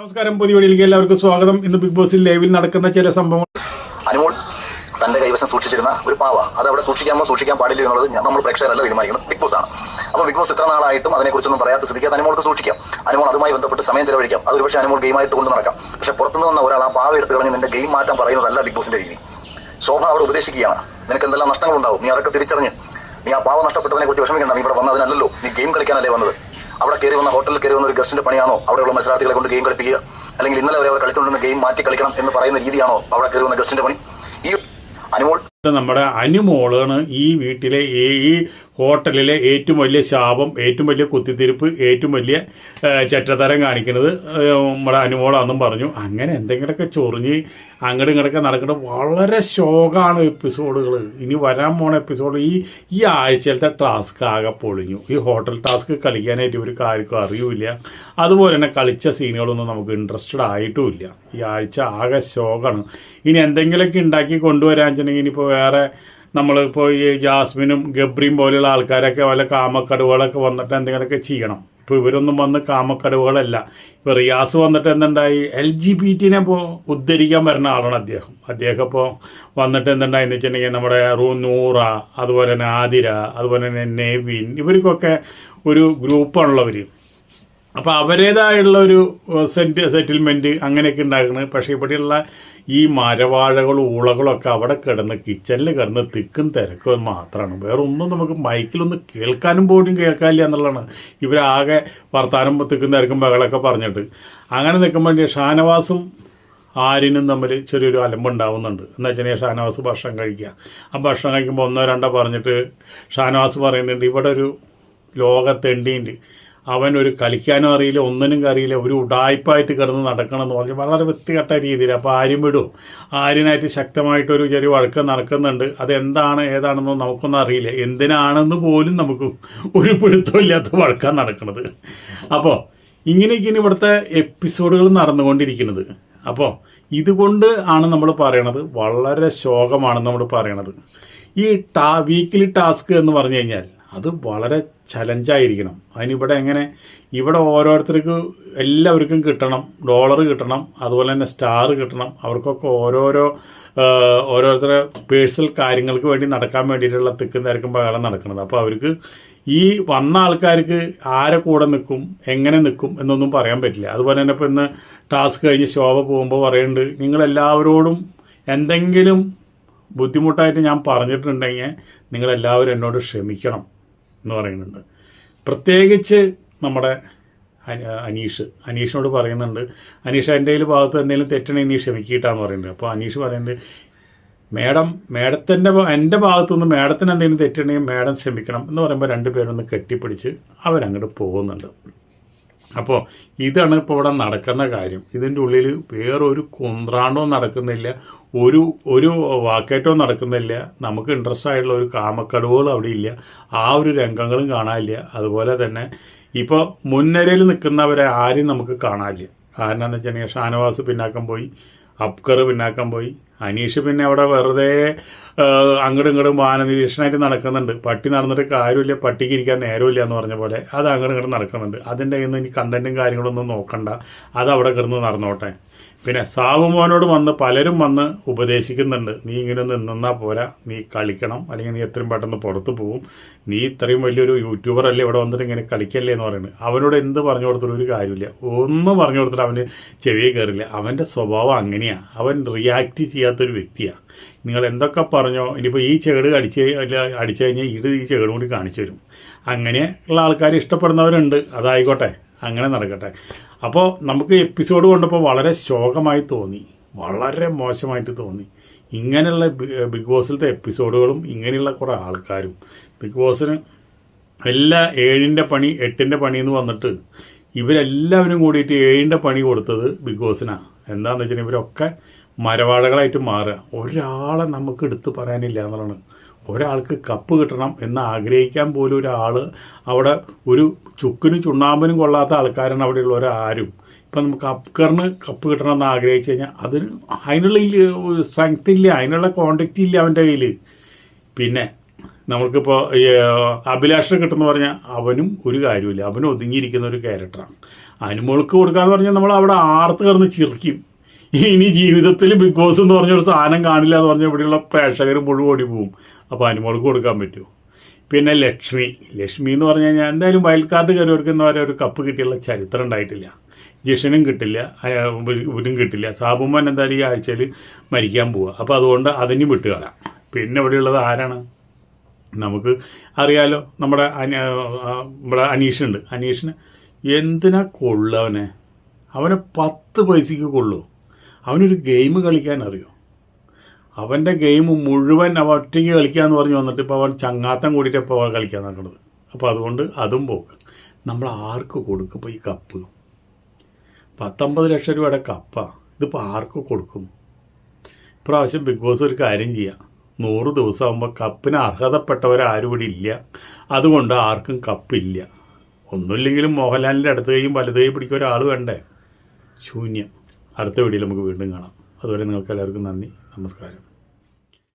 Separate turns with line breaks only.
നമസ്കാരം. പുതിയ വീഡിയോയിലേക്ക് എല്ലാവർക്കും സ്വാഗതം. ഇന്ന് ബിഗ് ബോസിൽ ലൈവിൽ നടക്കുന്ന ചില സംഭവങ്ങൾ.
അനുമോൾ തന്റെ കൈവശം സൂക്ഷിച്ചിരുന്ന ഒരു പാവ. അത് അവിടെ സൂക്ഷിക്കാമോ സൂക്ഷിക്കാൻ പാടില്ല എന്നുള്ളത് നമ്മൾ പ്രേക്ഷകരല്ല തീരുമാനിക്കുന്നത്. ബിഗ് ബോസ് ആണ്. അപ്പോൾ ബിഗ് ബോസ് ഇത്ര നാളായിട്ടും അതിനെക്കുറിച്ചൊന്നും പറയാത്ത സ്ഥിതിക്ക് അനുമോൾക്ക് സൂക്ഷിക്കാം. അനുമോൾ അതുമായി ബന്ധപ്പെട്ട് സമയം ചെലവഴിക്കാം. അതൊരു പക്ഷേ അനുമോൾ ഗെയിമായിട്ട് കൊണ്ട് നടക്കാം. പക്ഷേ പുറത്തുനിന്ന് വന്ന ഒരാൾ ആ പാവ എടുത്ത് കളഞ്ഞ് നിന്റെ ഗെയിം മാറ്റാൻ പറയുന്നതല്ല ബിഗ് ബോസിന്റെ രീതി. ശോഭ അവിടെ ഉപദേശിക്കുകയാണ്. നിനക്ക് എന്തെല്ലാം നഷ്ടങ്ങളുണ്ടാവും? നീ അതൊക്കെ തിരിച്ചറിഞ്ഞ്. നീ ആ പാവ നഷ്ടപ്പെട്ടതിനെ കുറിച്ച് വിഷമിക്കണ്ട. നീ ഇവിടെ വന്നതിനല്ലല്ലോ. നീ ഗെയിം കളിക്കാനല്ലേ വന്നത്. അവിടെ കയറി വന്ന ഹോട്ടലിൽ കയറി വന്ന ഒരു ഗസ്റ്റിന്റെ പണിയാണോ? അവിടെയുള്ള മത്സരാർത്ഥികളെ കൊണ്ട് ഗെയിം കളിപ്പിക്കുക. അല്ലെങ്കിൽ ഇന്നലെ വരെ അവർ കളിച്ചുകൊണ്ടിരുന്ന ഗെയിം മാറ്റി കളിക്കണം എന്ന് പറയുന്ന രീതിയാണോ അവിടെ കയറി വന്ന ഗസ്റ്റിന്റെ പണി? ഈ അനുമോൾ
നമ്മുടെ അനുമോളാണ് ഈ വീട്ടിലെ ഈ- ഹോട്ടലിലെ ഏറ്റവും വലിയ ശാപം ഏറ്റവും വലിയ കുത്തിത്തിരിപ്പ് ഏറ്റവും വലിയ ചെറ്റത്തരം കാണിക്കുന്നത് നമ്മുടെ അനുമോളാണെന്നും പറഞ്ഞു. അങ്ങനെ എന്തെങ്കിലുമൊക്കെ ചൊറിഞ്ഞ് അങ്ങോട്ടും ഇങ്ങോട്ടൊക്കെ നടക്കുന്നത് വളരെ ശോകമാണ് എപ്പിസോഡുകൾ ഇനി വരാൻ പോണ എപ്പിസോഡ് ഈ ഈ ആഴ്ചയിലത്തെ ടാസ്ക് ആകെ പൊളിഞ്ഞു. ഈ ഹോട്ടൽ ടാസ്ക് കളിക്കാനായിട്ട് ഒരു കാര്യക്കും അറിയൂല അതുപോലെ തന്നെ കളിച്ച സീനുകളൊന്നും നമുക്ക് ഇൻട്രസ്റ്റഡ് ആയിട്ടുമില്ല ഈ ആഴ്ച ആകെ ശോകമാണ് ഇനി എന്തെങ്കിലുമൊക്കെ ഉണ്ടാക്കി കൊണ്ടുവരാൻ വെച്ചിട്ടുണ്ടെങ്കിൽ ഇനിയിപ്പോൾ വേറെ നമ്മളിപ്പോൾ ഈ ജാസ്മിനും ഗബ്രിയും പോലെയുള്ള ആൾക്കാരൊക്കെ വല്ല കാമക്കടുവകളൊക്കെ വന്നിട്ട് എന്തെങ്കിലുമൊക്കെ ചെയ്യണം. ഇപ്പോൾ ഇവരൊന്നും വന്ന് കാമക്കടുവകളല്ല. ഇപ്പോൾ റിയാസ് വന്നിട്ട് എന്തുണ്ടായി? എൽ ജി ബി ടിനെ ഇപ്പോൾ ഉദ്ധരിക്കാൻ വരുന്ന ആളാണ് അദ്ദേഹം. അദ്ദേഹം ഇപ്പോൾ വന്നിട്ട് എന്തുണ്ടായി എന്ന് വെച്ചിട്ടുണ്ടെങ്കിൽ നമ്മുടെ റൂ നൂറ അതുപോലെ തന്നെ ആതിര അതുപോലെ തന്നെ നെവിൻ ഇവർക്കൊക്കെ ഒരു ഗ്രൂപ്പാണുള്ളവർ അപ്പോൾ അവരുടേതായുള്ള ഒരു സെറ്റ് സെറ്റിൽമെന്റ് അങ്ങനെയൊക്കെ ഉണ്ടാക്കുന്നത് പക്ഷേ ഇവിടെയുള്ള ഈ മരവാഴകളും ഊളകളും ഒക്കെ അവിടെ കിടന്ന് കിച്ചണിൽ കിടന്ന് തിക്കും തിരക്കും മാത്രമാണ് വേറെ ഒന്നും നമുക്ക് മൈക്കിലൊന്നും കേൾക്കാനും പോലും കേൾക്കാനില്ല എന്നുള്ളതാണ്. ഇവരാകെ വർത്താനം തിക്കും തിരക്കും ബഹളമൊക്കെ പറഞ്ഞിട്ട്. അങ്ങനെ നിൽക്കുമ്പോൾ ഷാനവാസും ആരിനും തമ്മിൽ ചെറിയൊരു അലമ്പുണ്ടാവുന്നുണ്ട് എന്ന് വെച്ചിട്ടുണ്ടെങ്കിൽ ഷാനവാസ് ഭക്ഷണം കഴിക്കുക ആ ഭക്ഷണം കഴിക്കുമ്പോൾ ഒന്നോ രണ്ടോ പറഞ്ഞിട്ട് ഷാനവാസ് പറയുന്നുണ്ട് ഇവിടെ ഒരു ലോകത്തെണ്ടിയുണ്ട്. അവൻ ഒരു കളിക്കാനും അറിയില്ല ഒന്നിനും അറിയില്ല ഒരു ഉടായ്പായിട്ട് കിടന്ന് നടക്കണമെന്ന് പറഞ്ഞ് വളരെ വൃത്തികെട്ട രീതിയിൽ. അപ്പോൾ ആര്യം വിടും. ആര്യനായിട്ട് ശക്തമായിട്ടൊരു ചെറിയ വഴക്കം നടക്കുന്നുണ്ട്. അതെന്താണ് ഏതാണെന്നോ നമുക്കൊന്നും അറിയില്ല. എന്തിനാണെന്ന് പോലും നമുക്ക് ഒരു പിടുത്തമില്ലാത്ത വഴക്കം നടക്കുന്നത് അപ്പോൾ ഇങ്ങനെയൊക്കെയാണ് ഇവിടുത്തെ എപ്പിസോഡുകൾ നടന്നുകൊണ്ടിരിക്കുന്നത്. അപ്പോൾ ഇതുകൊണ്ട് ആണ് നമ്മൾ പറയണത് വളരെ ശോകമാണ് നമ്മൾ പറയണത്. ഈ ടാ വീക്കിലി ടാസ്ക് എന്ന് പറഞ്ഞു കഴിഞ്ഞാൽ അത് വളരെ ചലഞ്ചായിരിക്കണം അതിനിവിടെ എങ്ങനെ ഇവിടെ ഓരോരുത്തർക്ക് എല്ലാവർക്കും കിട്ടണം ഡോളർ കിട്ടണം അതുപോലെ തന്നെ സ്റ്റാർ കിട്ടണം. അവർക്കൊക്കെ ഓരോരോ ഓരോരുത്തരുടെ പേഴ്സണൽ കാര്യങ്ങൾക്ക് വേണ്ടി നടക്കാൻ വേണ്ടിയിട്ടുള്ള തിക്കും തിരക്കും ബഹളം നടക്കുന്നത്. അപ്പോൾ അവർക്ക് ഈ വന്ന ആൾക്കാർക്ക് ആരെ കൂടെ നിൽക്കും എങ്ങനെ നിൽക്കും എന്നൊന്നും പറയാൻ പറ്റില്ല. അതുപോലെ തന്നെ ഇപ്പോൾ ഇന്ന് ടാസ്ക് കഴിഞ്ഞ് ശോഭ പോകുമ്പോൾ പറയുന്നുണ്ട് നിങ്ങളെല്ലാവരോടും എന്തെങ്കിലും ബുദ്ധിമുട്ടായിട്ട് ഞാൻ പറഞ്ഞിട്ടുണ്ടെങ്കിൽ നിങ്ങളെല്ലാവരും എന്നോട് ക്ഷമിക്കണം. എന്ന് പറയുന്നുണ്ട്. പ്രത്യേകിച്ച് നമ്മുടെ അനീഷ്. അനീഷിനോട് പറയുന്നുണ്ട് അനീഷ് എന്റെ ഭാഗത്ത് എന്തെങ്കിലും തെറ്റണേ നീ ക്ഷമിക്കിട്ടാന്ന് പറയുന്നുണ്ട്. അപ്പോൾ അനീഷ് പറയുന്നുണ്ട് മേഡം മേഡത്തിന്റെ എന്റെ ഭാഗത്തു നിന്ന് മേഡത്തിന് എന്തെങ്കിലും തെറ്റുണ്ടെങ്കിൽ മേഡം ക്ഷമിക്കണം. എന്ന് പറയുമ്പോൾ രണ്ടുപേരൊന്ന് കെട്ടിപ്പിടിച്ച് അവരങ്ങോട്ട് പോകുന്നുണ്ട്. അപ്പോൾ ഇതാണ് ഇപ്പോൾ ഇവിടെ നടക്കുന്ന കാര്യം. ഇതിന്റെ ഉള്ളിൽ വേറൊരു കുന്ത്രാണ്ടോ നടക്കുന്നില്ല. ഒരു ഒരു വാക്കേറ്റോ നടക്കുന്നില്ല. നമുക്ക് ഇൻട്രസ്റ്റ് ആയിട്ടുള്ള ഒരു കാമക്കടവുകളും അവിടെ ഇല്ല. ആ ഒരു രംഗങ്ങളും കാണാനില്ല. അതുപോലെ തന്നെ ഇപ്പോൾ മുൻനിരയിൽ നിൽക്കുന്നവരെ ആരും നമുക്ക് കാണാനില്ല. കാരണം എന്താ വെച്ചിട്ടുണ്ടെങ്കിൽ ഷാനവാസ് പിന്നാക്കം പോയി. അബ്കർ പിന്നാക്കം പോയി. അനീഷ് പിന്നെ അവിടെ വെറുതെ അങ്ങടും അങ്ങോട്ടും ഇങ്ങോട്ടും വാഹന നിരീക്ഷണമായിട്ട് നടക്കുന്നുണ്ട്. പട്ടി നടന്നിട്ട് കാര്യമില്ല പട്ടിക്ക് ഇരിക്കാൻ നേരമില്ല എന്ന് പറഞ്ഞ പോലെ. അത് അങ്ങോട്ടും ഇങ്ങോട്ടും നടക്കുന്നുണ്ട്. അതിന്റെ ഇന്ന് ഇനി കണ്ടന്റും കാര്യങ്ങളൊന്നും നോക്കണ്ട. അത് അവിടെ കിടന്ന് നടന്നോട്ടെ. പിന്നെ സാബു മോനോട് വന്ന് പലരും വന്ന് ഉപദേശിക്കുന്നുണ്ട്. നീ ഇങ്ങനെ നിന്നാൽ പോരാ. നീ കളിക്കണം. അല്ലെങ്കിൽ നീ എത്രയും പെട്ടെന്ന് പുറത്ത് പോകും നീ ഇത്രയും വലിയൊരു യൂട്യൂബർ അല്ലേ ഇവിടെ വന്നിട്ട് ഇങ്ങനെ കളിക്കല്ലേ എന്ന് പറയുന്നത്. അവനോട് എന്ത് പറഞ്ഞു കൊടുത്തിട്ട് ഒരു കാര്യമില്ല. ഒന്നും പറഞ്ഞു കൊടുത്തിട്ട് അവന് ചെവിയെ കയറില്ല. അവന്റെ സ്വഭാവം അങ്ങനെയാണ് അവൻ റിയാക്റ്റ് ചെയ്യാത്തൊരു വ്യക്തിയാണ് നിങ്ങൾ എന്തൊക്കെ പറഞ്ഞോ ഇനിയിപ്പോൾ ഈ ചേട് അടിച്ച് അടിച്ചു കഴിഞ്ഞാൽ ഇത് ഈ ചേട് കൂടി കാണിച്ചു തരും. അങ്ങനെ ഉള്ള ആൾക്കാർ ഇഷ്ടപ്പെടുന്നവരുണ്ട്. അതായിക്കോട്ടെ. അങ്ങനെ നടക്കട്ടെ. അപ്പോൾ നമുക്ക് എപ്പിസോഡ് കൊണ്ടപ്പോൾ വളരെ ശോകമായി തോന്നി. വളരെ മോശമായിട്ട് തോന്നി. ഇങ്ങനെയുള്ള ബിഗ് ബോസിലത്തെ എപ്പിസോഡുകളും ഇങ്ങനെയുള്ള കുറേ ആൾക്കാരും. ബിഗ് ബോസിന് എല്ലാ ഏഴിന്റെ പണി എട്ടിന്റെ പണി എന്ന് വന്നിട്ട് ഇവരെല്ലാവരും കൂടിയിട്ട് ഏഴിന്റെ പണി കൊടുത്തത് ബിഗ് ബോസിനാണ് എന്താണെന്ന് വെച്ചാൽ ഇവരൊക്കെ മരവാഴകളായിട്ട് മാറുക. ഒരാളെ നമുക്ക് എടുത്തു പറയാനില്ല എന്നുള്ളതാണ്. ഒരാൾക്ക് കപ്പ് കിട്ടണം എന്ന് ആഗ്രഹിക്കാൻ പോലും ഒരാൾ അവിടെ ഒരു ചുക്കിനും ചുണ്ണാമ്പിനും കൊള്ളാത്ത ആൾക്കാരാണ് അവിടെയുള്ള ഒരാരും. ഇപ്പം നമുക്ക് അപ്കറിന് കപ്പ് കിട്ടണം എന്ന് ആഗ്രഹിച്ചു കഴിഞ്ഞാൽ അതിന് അതിനുള്ള സ്ട്രെങ്ത് ഇല്ല അതിനുള്ള കോണ്ടാക്റ്റ് ഇല്ല അവന്റെ കയ്യിൽ പിന്നെ നമുക്കിപ്പോൾ അഭിലാഷ് കിട്ടുമെന്ന് പറഞ്ഞാൽ അവനും ഒരു കാര്യമില്ല അവനും ഒതുങ്ങിയിരിക്കുന്ന ഒരു ക്യാരക്ടറാണ് അനുമോൾക്ക് കൊടുക്കാന്ന് പറഞ്ഞാൽ നമ്മൾ അവിടെ ആർത്ത് കിടന്ന് ചിരിക്കും. ഇനി ജീവിതത്തിൽ ബിഗ് ബോസ് എന്ന് പറഞ്ഞൊരു സാധനം കാണില്ല എന്ന് പറഞ്ഞാൽ ഇവിടെയുള്ള പ്രേക്ഷകർ മുഴുവൻ ഓടി പോകും അപ്പോൾ അനുമോൾക്ക് കൊടുക്കാൻ പറ്റുമോ? പിന്നെ ലക്ഷ്മി. ലക്ഷ്മി എന്ന് പറഞ്ഞു കഴിഞ്ഞാൽ എന്തായാലും വയൽക്കാട്ട് കയറി പറയുക ഒരു കപ്പ് കിട്ടിയുള്ള ചരിത്രം ഉണ്ടായിട്ടില്ല. ജിഷനും കിട്ടില്ല ഇവനും കിട്ടില്ല. സാബുമ്മൻ എന്തായാലും ഈ ആഴ്ചയിൽ മരിക്കാൻ പോവുക അപ്പോൾ അതുകൊണ്ട് അതിനും വിട്ടുകളാം പിന്നെ ഇവിടെയുള്ളത് ആരാണ്? നമുക്ക് അറിയാലോ നമ്മുടെ ഇവിടെ അനീഷുണ്ട് അനീഷിന് എന്തിനാ കൊള്ളവനെ അവനെ? അവനെ പത്ത് പൈസയ്ക്ക് കൊള്ളൂ. അവനൊരു ഗെയിം കളിക്കാൻ അറിയോ അവന്റെ ഗെയിം മുഴുവൻ അവ ഒറ്റയ്ക്ക് കളിക്കാന്ന് പറഞ്ഞ് വന്നിട്ട് ഇപ്പോൾ അവൻ ചങ്ങാത്തം കൂടിയിട്ട് ഇപ്പോൾ അവൻ കളിക്കാൻ നടക്കുന്നത് അപ്പോൾ അതുകൊണ്ട് അതും പോക്ക്. നമ്മൾ ആർക്ക് കൊടുക്കും ഇപ്പോൾ ഈ കപ്പ് പത്തൊമ്പത് ലക്ഷം രൂപയുടെ കപ്പാണ് ഇതിപ്പോൾ ആർക്ക് കൊടുക്കും? ഇപ്രാവശ്യം ബിഗ് ബോസ് ഒരു കാര്യം ചെയ്യാം. നൂറ് ദിവസം ആകുമ്പോൾ കപ്പിന് അർഹതപ്പെട്ടവരാരും ഇവിടെ ഇല്ല. അതുകൊണ്ട് ആർക്കും കപ്പില്ല ഒന്നുമില്ലെങ്കിലും മോഹൻലാലിന്റെ അടുത്ത് കൈയും വലത് കൈ വേണ്ടേ? ശൂന്യം. അടുത്ത വീഡിയോയിൽ നമുക്ക് വീണ്ടും കാണാം. അതുവരെ നിങ്ങൾക്ക് എല്ലാവർക്കും നന്ദി. നമസ്കാരം.